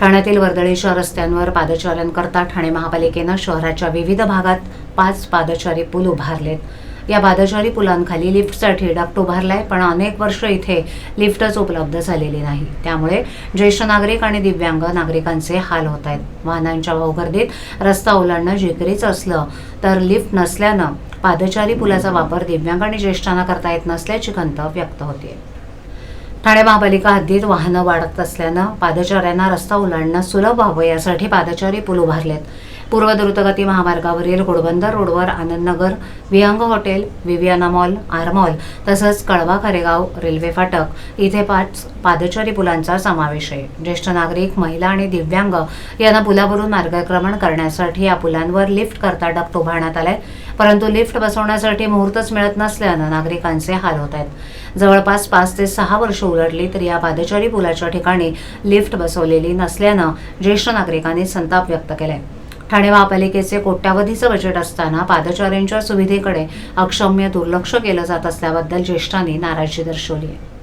ठाण्यातील वर्दळीच्या रस्त्यांवर पादचाऱ्यांकरता ठाणे महापालिकेनं शहराच्या विविध भागात पाच पादचारी पूल उभारलेत. या पादचारी पुलांखाली लिफ्टसाठी डक्ट उभारलाय पण अनेक वर्ष इथे लिफ्टच उपलब्ध झालेली नाही. त्यामुळे ज्येष्ठ नागरिक आणि दिव्यांग नागरिकांचे हाल होत आहेत वाहनांच्या भाऊगर्दीत रस्ता ओलांडणं जिकरीच असलं तर लिफ्ट नसल्यानं पादचारी पुलाचा वापर दिव्यांग आणि ज्येष्ठांना करता येत नसल्याची खंत व्यक्त होते ठाणे महापालिका हद्दीत वाहनं वाढत असल्यानं पादचाऱ्यांना रस्ता ओलांडणं सुलभ व्हावं यासाठी पादचारी पूल उभारलेत. पूर्व द्रुतगती महामार्गावरील घोडबंदर रोडवर Anandnagar Vihang hotel Viviana mall R mall तसंच कळवा खरेगाव रेल्वे फाटक. इथे पाच पादचारी पुलांचा समावेश आहे. ज्येष्ठ नागरिक महिला आणि दिव्यांग यांना पुलावरून मार्गक्रमण करण्यासाठी या पुलांवर लिफ्ट करता डक्ट उभारण्यात आलाय. परंतु लिफ्ट बसवण्यासाठी मुहूर्तच मिळत नसल्यानं नागरिकांचे हाल होत आहेत. जवळपास पाच ते सहा वर्ष उलटली तरी या पादचारी पुलाच्या ठिकाणी लिफ्ट बसवलेली नसल्यानं ज्येष्ठ नागरिकांनी संताप व्यक्त केलाय. ठाणे महापालिकेचे कोट्यावधीचं बजेट असताना पादचाऱ्यांच्या सुविधेकडे अक्षम्य दुर्लक्ष केलं जात असल्याबद्दल ज्येष्ठांनी नाराजी दर्शवली आहे.